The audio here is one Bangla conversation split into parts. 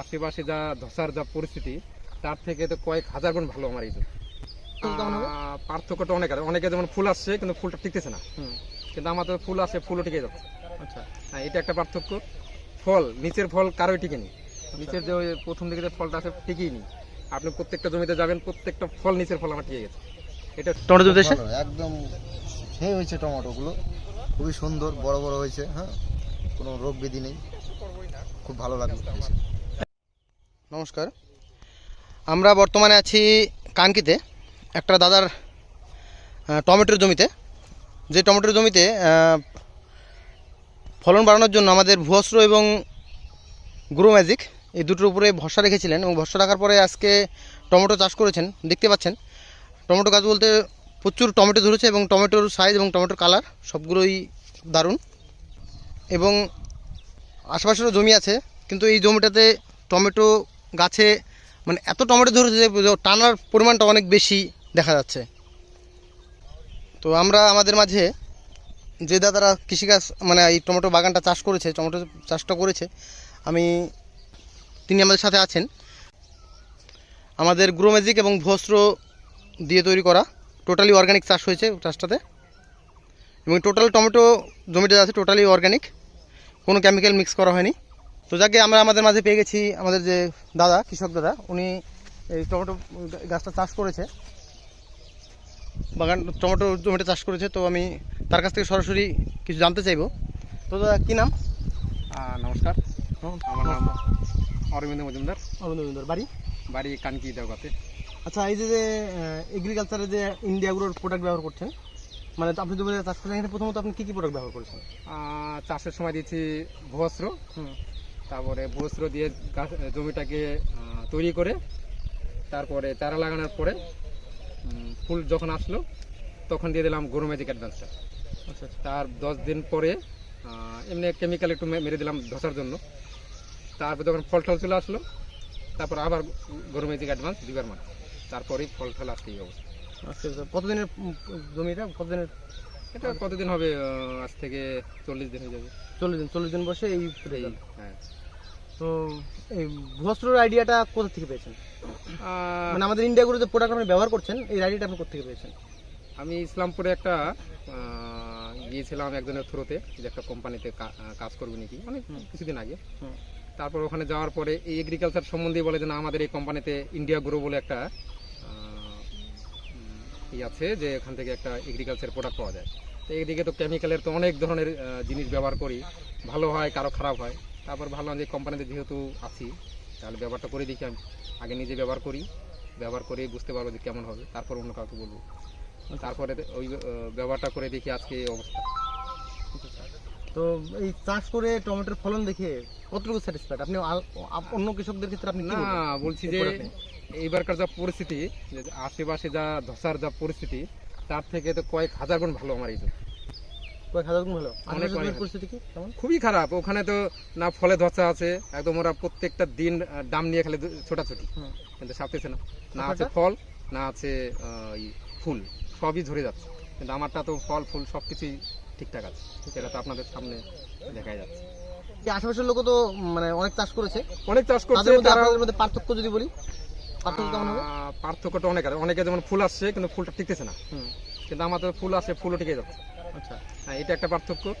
আশেপাশে যা ধসার যা পরিস্থিতি তার থেকে তো কয়েক হাজার গুণ ভালো আমার এই পার্থক্যটা অনেক আছে। অনেকে যেমন ফুল আসছে কিন্তু ফুলটা টিকতেছে না। কিন্তু আমার তো ফুল আসে ফুলও টিকে যাচ্ছে। আচ্ছা। হ্যাঁ এটা একটা পার্থক্য। ফল নিচের ফল কারোই টিকে নেই নিচের যে ওই প্রথম দিকে যে ফলটা আছে টিকেই নেই আপনি প্রত্যেকটা জমিতে যাবেন প্রত্যেকটা ফল নিচের ফল আমার টিকে গেছে। এটা টমেটো জমিতে একদম সেই হয়েছে টমেটোগুলো। খুবই সুন্দর বড় বড় হয়েছে হ্যাঁ? কোনো রোগ ব্যাধি নেই। খুব ভালো লাগল। নমস্কার। আমরা বর্তমানে আছি কানকিতে, একটা দাদার টমেটোর জমিতে। যে টমেটোর জমিতে ফলন বাড়ানোর জন্য আমাদের ভুয়স্র এবং গ্রো ম্যাজিক এই দুটোর উপরে ভরসা রেখেছিলেন এবং ভরসা রাখার পরে আজকে টমেটো চাষ করেছেন। দেখতে পাচ্ছেন, টমেটো গাছ বলতে প্রচুর টমেটো ধরেছে এবং টমেটোর সাইজ এবং টমেটোর কালার সবগুলোই দারুণ। এবং আশেপাশেরও জমি আছে, কিন্তু এই জমিটাতে টমেটো গাছে মানে এত টমেটো ধরেছে যে টানার পরিমাণটা অনেক বেশি দেখা যাচ্ছে। তো আমরা আমাদের মাঝে যে দাদারা কৃষিকাজ মানে এই টমেটো বাগানটা চাষ করেছে, টমেটো চাষটা করেছে, আমি, তিনি আমাদের সাথে আছেন। আমাদের গ্রো ম্যাজিক এবং ভস্ত্র দিয়ে তৈরি করা টোটালি অর্গানিক চাষ হয়েছে চাষটাতে। এবং টোটাল টমেটো জমিটা আছে টোটালি অর্গানিক কোনো কেমিক্যাল মিক্স করা হয়নি। তো যাকে আমরা আমাদের মাঝে পেয়ে গেছি আমাদের যে দাদা কৃষক দাদা উনি এই টমেটো গাছটা চাষ করেছে। বাগান টমেটো জমিটা চাষ করেছে তো আমি তার কাছ থেকে সরাসরি কিছু জানতে চাইব। তো দাদা কী নাম? নমস্কার। আমার নাম অরবিন্দ মজুমদার। অরবিন্দ বাড়ি? বাড়ি কানকি দেওগাতে। আচ্ছা এই যে যে এগ্রিকালচারে যে ইন্ডিয়াগুলোর প্রোডাক্ট ব্যবহার করছেন মানে আপনি জমিতে চাষ করছেন এখানে প্রথমত আপনি কী কী প্রোডাক্ট ব্যবহার করেছেন? চাষের সময় দিয়েছি ভুয়স্র হুম। তারপরে ভুয়স্র দিয়ে গাছ জমিটাকে তৈরি করে তারপরে চারা লাগানোর পরে ফুল যখন আসলো তখন দিয়ে দিলাম গরু ম্যাজিক অ্যাডভান্সটা আচ্ছা আচ্ছা। তার দশ দিন পরে এমনি কেমিক্যাল একটু মেরে দিলাম ধসার জন্য। তারপর যখন ফল টল চলে আসলো তারপর আবার গরু ম্যাজিক অ্যাডভান্স দিবার মানে তারপরেই ফল টল আসতে এই অবস্থা। আচ্ছা আচ্ছা। কতদিনের জমিটা কতদিনের? এটা কতদিন হবে আজ থেকে চল্লিশ দিন হয়ে যাবে। চল্লিশ দিন চল্লিশ দিন বসে এই হ্যাঁ। তো এই ভুয়স্ত্রর আইডিয়াটা কোথা থেকে পেয়েছেন? মানে আমাদের ইন্ডিয়া ইন্ডিয়াগুলো যে প্রোডাক্ট আপনি ব্যবহার করছেন এই আইডিয়াটা আপনি কোথা থেকে পেয়েছেন? আমি ইসলামপুরে একটা গিয়েছিলাম একজনের থ্রুতে যে একটা কোম্পানিতে কাজ করবে নাকি অনেক কিছুদিন আগে। তারপর ওখানে যাওয়ার পরে এই এগ্রিকালচার সম্বন্ধে বলে যে না আমাদের এই কোম্পানিতে ইন্ডিয়া গ্রো বলে একটা ই আছে যে এখান থেকে একটা এগ্রিকালচার প্রোডাক্ট পাওয়া যায়। তো এইদিকে তো কেমিক্যালের তো অনেক ধরনের জিনিস ব্যবহার করি। ভালো হয় কারও খারাপ হয়। তারপর ভাবলাম যে কোম্পানিতে যেহেতু আছি তাহলে ব্যবহারটা করে দেখি আমি। আগে নিজে ব্যবহার করি ব্যবহার করে বুঝতে পারব যে কেমন হবে তারপর অন্য কাউকে বলব। তারপরে ওই ব্যবহারটা করে দেখি আজকে এই অবস্থা। তো এই চাষ করে টমেটোর ফলন দেখে কতটুকু স্যাটিসফাইড আপনি অন্য কৃষকদের ক্ষেত্রে আপনি না বলছি যে এইবারকার যা পরিস্থিতি আশেপাশে যা ধসার যা পরিস্থিতি তার থেকে তো কয়েক হাজার গুণ ভালো আমার এই। কয়েক হাজার গুণ ভালো অনেক, আশেপাশের অনেক। জমির পরিস্থিতি কি? খুবই খারাপ। ওখানে তো না ফলে ধসা আছে একদম ওরা প্রত্যেকটা দিন ডাম নিয়ে খেলে ছোটাছুটি। কিন্তু সাপতেছে না। না আছে ফল না আছে ফুল সবই ঝরে যাচ্ছে। কিন্তু আমারটা তো ফল ফুল সব কিছুই ঠিকঠাক আছে। সেটা তো আপনাদের সামনে দেখা যাচ্ছে। যে আশেপাশের লোক তো মানে অনেক চাষ করেছে। অনেক চাষ করছে তাদের মধ্যে পার্থক্য যদি বলি পার্থক্য কেমন হবে? পার্থক্যটা অনেক আছে। অনেকে যেমন ফুল আসছে কিন্তু ফুলটা টিকতেছে না। কিন্তু আমার তো ফুল আছে ফুলও টিকে যাচ্ছে। আচ্ছা। হ্যাঁ এটা একটা পার্থক্য।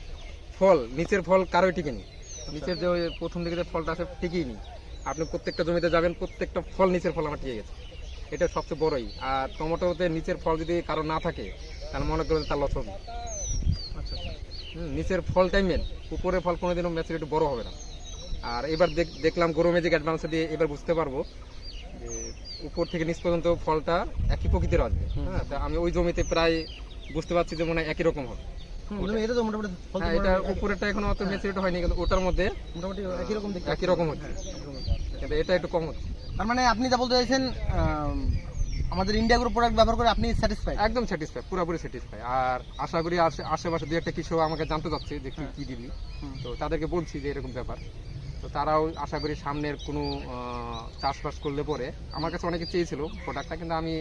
ফল নিচের ফল কারোই টিকে নেই নিচের যে ওই প্রথম দিকে যে ফলটা আছে টিকেই নেই আপনি প্রত্যেকটা জমিতে যাবেন প্রত্যেকটা ফল নিচের ফল আমার টিকে গেছে। এটা সবচেয়ে বড়ই। আর টমেটোতে নিচের ফল যদি কারও না থাকে তাহলে মনে করেন তার লস হবে। আচ্ছা আচ্ছা। নিচের ফলটাই মেন উপরের ফল কোনোদিনও ম্যাচুরিটি বড় হবে না। আর এবার দেখ- দেখলাম গরু ম্যাজিক অ্যাডভান্স দিয়ে এবার বুঝতে পারব যে উপর থেকে নিচ পর্যন্ত ফলটা একই প্রকৃতির আসবে। হ্যাঁ তা আমি ওই জমিতে প্রায় বুঝতে পারছি যে মনে হয় একই রকম হবে। এটা তো মোটামুটি হ্যাঁ এটা উপরেরটা এখনও অত ম্যাচুরিটি হয়নি কিন্তু ওটার মধ্যে মোটামুটি একই রকম একই রকম হচ্ছে। কিন্তু এটা একটু কম হচ্ছে। তার মানে আপনি যা বলতে চাইছেন আমাদের ইন্ডিয়া গ্রুপ প্রোডাক্ট ব্যবহার করে আপনি স্যাটিসফাইড একদম স্যাটিসফাই পুরোপুরি স্যাটিসফাই আর আশা করি আশেপাশে দু একটা কৃষক আমাকে জানতে চাচ্ছে যে কি কি দিবি। তো তাদেরকে বলছি যে এরকম ব্যাপার। তো তারাও আশা করি সামনের কোনো চাষবাস করলে পরে আমার কাছে অনেকে চেয়েছিল প্রোডাক্টটা কিন্তু আমি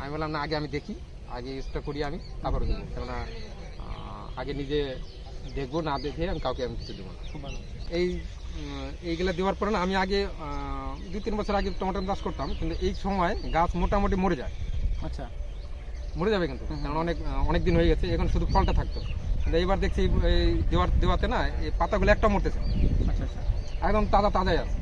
আমি বললাম না আগে আমি দেখি আগে ইউজটা করি আমি তারপরে দেবো কেননা আগে নিজে দেখব না দেখে আমি কাউকে আমি কিছু দেবো না। এই এইগুলো দেওয়ার পরে না আমি আগে দুই তিন বছর আগে টমেটো চাষ করতাম কিন্তু এই সময় গাছ মোটামুটি মরে যায়। আচ্ছা। মরে যাবে কিন্তু। কারণ অনেক অনেক দিন হয়ে গেছে এখন শুধু ফলটা থাকতো। কিন্তু এইবার দেখছি এই দেওয়ার দেওয়াতে না এই পাতাগুলো একটা মরতেছে। একদম তাজা তাজাই আছে।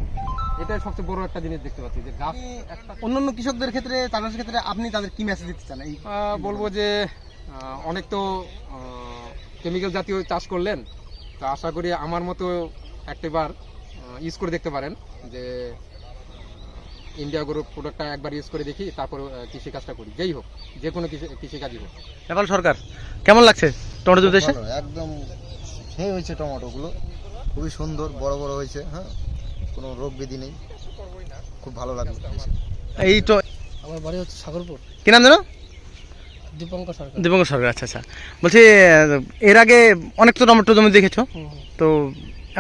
এটাই সবচেয়ে বড় একটা জিনিস দেখতে পাচ্ছি যে গাছ একটা অন্যান্য কৃষকদের ক্ষেত্রে চাষবাসের ক্ষেত্রে আপনি তাদের কি মেসেজ দিতে চান? এই বলব যে অনেক তো কেমিক্যাল জাতীয় চাষ করলেন। তো আশা করি আমার মতো একটিবার ইউজ করে দেখতে পারেন যে ইন্ডিয়া গ্রুপ প্রোডাক্টটা একবার ইউজ করে দেখি তারপর কৃষিকাজটা করি। যেই হোক যে কোনো কৃষি- কৃষিকাজই হোক। নেপাল সরকার কেমন লাগছে? টমেটো এসে একদম সেই হয়েছে টমেটোগুলো। খুবই সুন্দর বড় বড় হয়েছে হ্যাঁ? কোনো রোগ ব্যাধি নেই। খুব ভালো লাগল। এই তো আমার বাড়ি হচ্ছে সাগরপুর। কি নাম জানো দীপঙ্কর সরকার। দীপঙ্কর সরকার আচ্ছা আচ্ছা। বলছি এর আগে অনেক তো টমেটো জমি দেখেছ। তো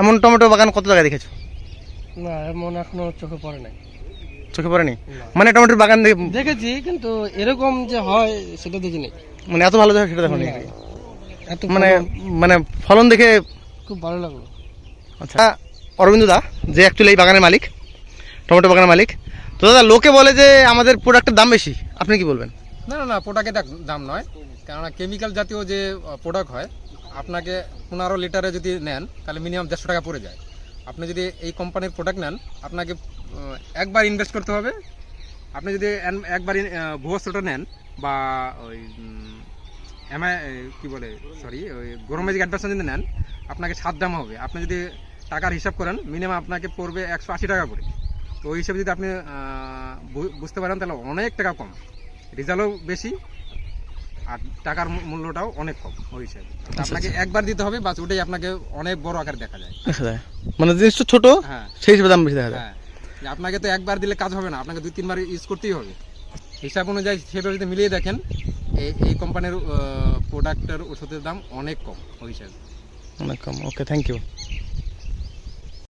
এমন টমেটো বাগান কত জায়গায় দেখেছ? না এমন এখনও চোখে পড়ে নাই। চোখে পড়েনি? না। মানে টমেটোর বাগান দেখে দেখেছি কিন্তু এরকম যে হয় সেটা দেখিনি মানে এত ভালো দেখো সেটা দেখো না। এত মানে মানে ফলন দেখে খুব ভালো লাগল। আচ্ছা। অরবিন্দ দা যে অ্যাকচুয়ালি এই বাগানের মালিক টমেটো বাগানের মালিক। তো দাদা লোকে বলে যে আমাদের প্রোডাক্টের দাম বেশি আপনি কি বলবেন? না না না প্রোডাক্টের দাম নয়। কেননা কেমিক্যাল জাতীয় যে প্রোডাক্ট হয় আপনাকে পনেরো লিটারে যদি নেন তাহলে মিনিমাম দেড়শো টাকা পড়ে যায়। আপনি যদি এই কোম্পানির প্রোডাক্ট নেন আপনাকে একবার ইনভেস্ট করতে হবে। আপনি যদি একবার ভুয়স্ত্রটা নেন বা ওই এমআই কী বলে সরি ওই গরমেজিক অ্যাডভার্স যদি নেন আপনাকে সাত দাম হবে। আপনি যদি টাকার হিসাব করেন মিনিমাম আপনাকে পড়বে একশো আশি টাকা করে। তো ওই হিসাবে যদি আপনি বুঝতে পারেন তাহলে অনেক টাকা কম। রেজাল্টও বেশি আর টাকার মূল্যটাও অনেক কম ওই হিসাবে। আপনাকে একবার দিতে হবে বাস ওটাই আপনাকে অনেক বড় আকার দেখা যায়। দেখা যায়। মানে জিনিসটা ছোট হ্যাঁ। সেই হিসেবে দাম বেশি দেখা যায়। হ্যাঁ। আপনাকে তো একবার দিলে কাজ হবে না আপনাকে দুই তিনবার ইউজ করতেই হবে। হিসাব অনুযায়ী সেভাবে যদি মিলিয়ে দেখেন এই এই কোম্পানির প্রোডাক্টের ওষুধের দাম অনেক কম ওই হিসাবে। অনেক কম। Okay thank you